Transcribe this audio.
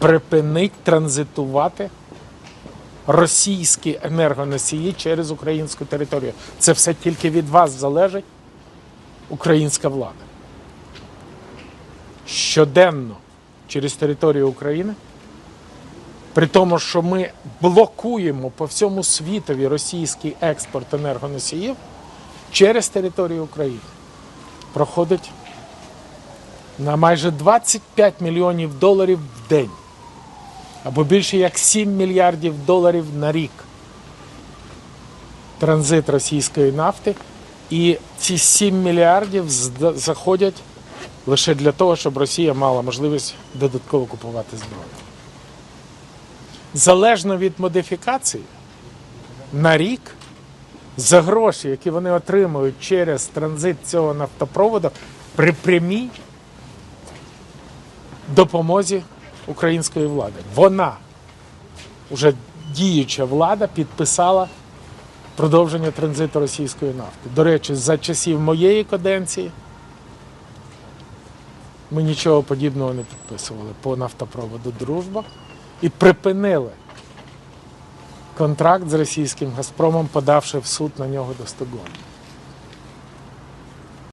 припинить транзитувати російські енергоносії через українську територію. Це все тільки від вас залежить українська влада. Щоденно через територію України, при тому, що ми блокуємо по всьому світові російський експорт енергоносіїв через територію України, проходить на майже 25 мільйонів доларів в день або більше як 7 мільярдів доларів на рік. Транзит російської нафти. І ці 7 мільярдів заходять лише для того, щоб Росія мала можливість додатково купувати зброю. Залежно від модифікації, на рік за гроші, які вони отримують через транзит цього нафтопроводу, при прямій допомозі української влади. Вона, вже діюча влада, підписала продовження транзиту російської нафти. До речі, за часів моєї каденції ми нічого подібного не підписували по нафтопроводу Дружба і припинили контракт з російським Газпромом, подавши в суд на нього до Стокгольму.